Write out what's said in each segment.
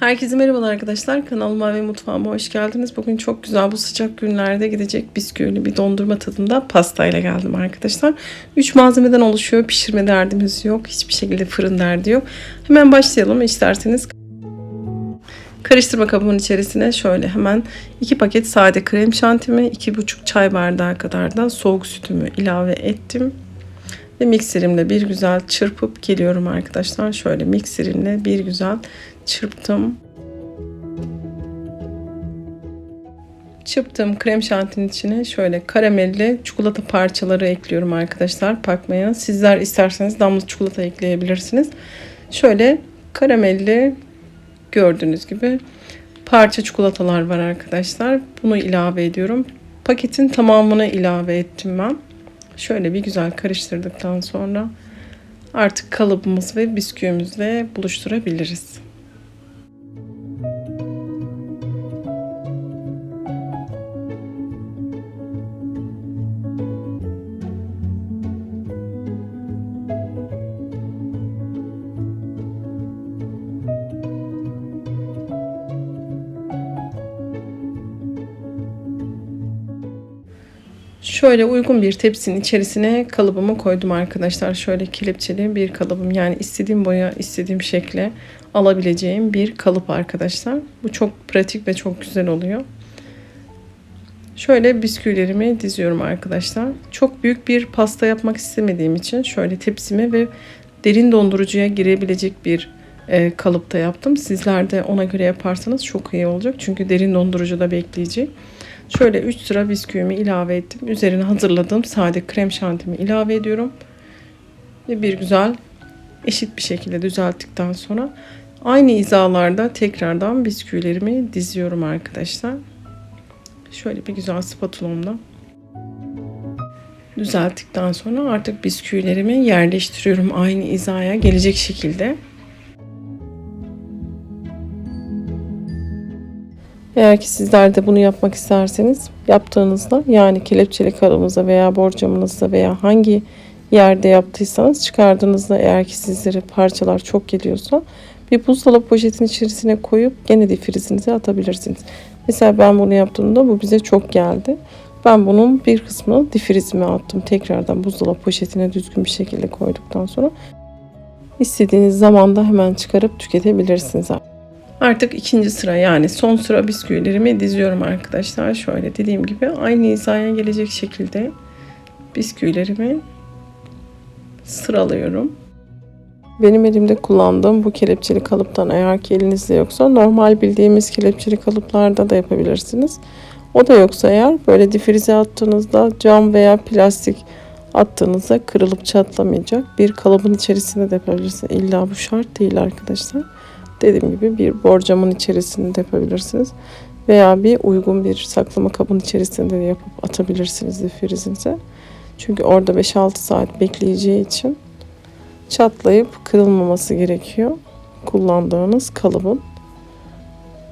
Herkese merhabalar arkadaşlar. Kanalıma ve mutfağıma hoş geldiniz. Bugün çok güzel bu sıcak günlerde gidecek bisküvili bir dondurma tadında pastayla geldim arkadaşlar. 3 malzemeden oluşuyor. Pişirme derdimiz yok. Hiçbir şekilde fırın derdi yok. Hemen başlayalım isterseniz. Karıştırma kabımın içerisine şöyle hemen 2 paket sade krem şantimi, 2,5 çay bardağı kadar da soğuk sütümü ilave ettim. Ve mikserimle bir güzel çırpıp geliyorum arkadaşlar. Şöyle mikserimle bir güzel çırptım. Çırptığım krem şantinin içine şöyle karamelli çikolata parçaları ekliyorum arkadaşlar pakmaya. Sizler isterseniz damla çikolata ekleyebilirsiniz. Şöyle karamelli gördüğünüz gibi parça çikolatalar var arkadaşlar. Bunu ilave ediyorum. Paketin tamamını ilave ettim ben. Şöyle bir güzel karıştırdıktan sonra artık kalıbımız ve bisküvimizle buluşturabiliriz. Şöyle uygun bir tepsinin içerisine kalıbımı koydum arkadaşlar. Şöyle kelepçeli bir kalıbım. Yani istediğim boya, istediğim şekle alabileceğim bir kalıp arkadaşlar. Bu çok pratik ve çok güzel oluyor. Şöyle bisküvilerimi diziyorum arkadaşlar. Çok büyük bir pasta yapmak istemediğim için şöyle tepsime ve derin dondurucuya girebilecek bir e, kalıpta yaptım. Sizler de ona göre yaparsanız çok iyi olacak. Çünkü derin dondurucuda bekleyecek. Şöyle 3 sıra bisküvimi ilave ettim. Üzerine hazırladığım sade krem şantimi ilave ediyorum. Ve bir güzel eşit bir şekilde düzelttikten sonra aynı hizalarda tekrardan bisküvilerimi diziyorum arkadaşlar. Şöyle bir güzel spatulamla düzelttikten sonra artık bisküvilerimi yerleştiriyorum aynı hizaya gelecek şekilde. Eğer ki sizler de bunu yapmak isterseniz yaptığınızda yani kelepçeli karımızda veya borcamınızda veya hangi yerde yaptıysanız çıkardığınızda eğer ki sizlere parçalar çok geliyorsa bir buzdolabı poşetin içerisine koyup gene difrizinize atabilirsiniz. Mesela ben bunu yaptığımda bu bize çok geldi. Ben bunun bir kısmını difrizime attım. Tekrardan buzdolabı poşetine düzgün bir şekilde koyduktan sonra istediğiniz zamanda hemen çıkarıp tüketebilirsiniz. Artık ikinci sıra yani son sıra bisküvilerimi diziyorum arkadaşlar. Şöyle dediğim gibi aynı hizaya gelecek şekilde bisküvilerimi sıralıyorum. Benim elimde kullandığım bu kelepçeli kalıptan eğer ki elinizde yoksa normal bildiğimiz kelepçeli kalıplarda da yapabilirsiniz. O da yoksa eğer böyle difrize attığınızda cam veya plastik attığınızda kırılıp çatlamayacak bir kalıbın içerisinde de yapabilirsiniz. İlla bu şart değil arkadaşlar. Dediğim gibi bir borcamın içerisinde de yapabilirsiniz. Veya bir uygun bir saklama kabının içerisinde de yapıp atabilirsiniz difrizinize. Çünkü orada 5-6 saat bekleyeceği için çatlayıp kırılmaması gerekiyor. Kullandığınız kalıbın.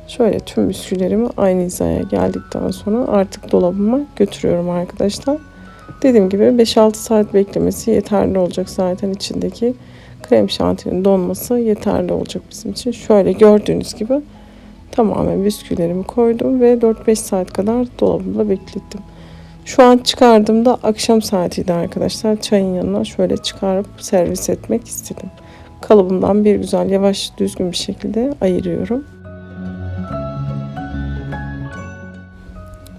Şöyle tüm bisküvilerimi aynı hizaya geldikten sonra artık dolabıma götürüyorum arkadaşlar. Dediğim gibi 5-6 saat beklemesi yeterli olacak zaten içindeki krem şantinin donması yeterli olacak bizim için. Şöyle gördüğünüz gibi tamamen bisküvilerimi koydum ve 4-5 saat kadar dolabımda beklettim. Şu an çıkardığımda akşam saatiydi arkadaşlar. Çayın yanına şöyle çıkarıp servis etmek istedim. Kalıbımdan bir güzel yavaş düzgün bir şekilde ayırıyorum.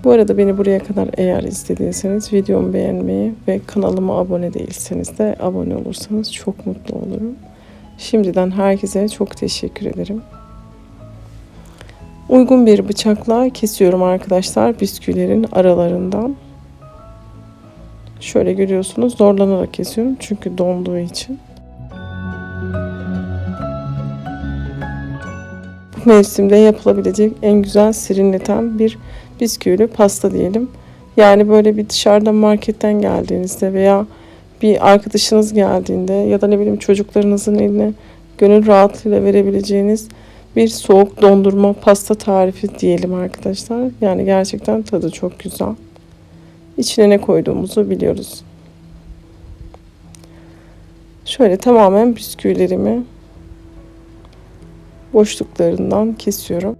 Bu arada beni buraya kadar eğer izlediyseniz videomu beğenmeyi ve kanalıma abone değilseniz de abone olursanız çok mutlu olurum. Şimdiden herkese çok teşekkür ederim. Uygun bir bıçakla kesiyorum arkadaşlar bisküvilerin aralarından. Şöyle görüyorsunuz zorlanarak kesiyorum çünkü donduğu için. Mevsimde yapılabilecek en güzel serinleten bir bisküvili pasta diyelim. Yani böyle bir dışarıdan marketten geldiğinizde veya bir arkadaşınız geldiğinde ya da ne bileyim çocuklarınızın eline gönül rahatlığıyla verebileceğiniz bir soğuk dondurma pasta tarifi diyelim arkadaşlar. Yani gerçekten tadı çok güzel. İçine ne koyduğumuzu biliyoruz. Şöyle tamamen bisküvilerimi boşluklarından kesiyorum.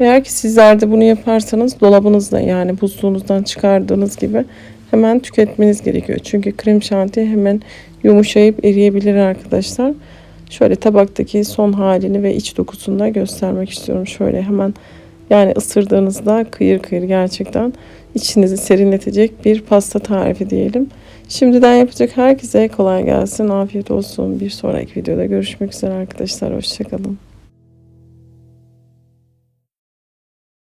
Eğer ki sizler de bunu yaparsanız dolabınızda yani buzluğunuzdan çıkardığınız gibi hemen tüketmeniz gerekiyor. Çünkü krem şanti hemen yumuşayıp eriyebilir arkadaşlar. Şöyle tabaktaki son halini ve iç dokusunu da göstermek istiyorum. Şöyle hemen yani ısırdığınızda kıyır kıyır gerçekten içinizi serinletecek bir pasta tarifi diyelim. Şimdiden yapacak herkese kolay gelsin, afiyet olsun. Bir sonraki videoda görüşmek üzere arkadaşlar. Hoşçakalın.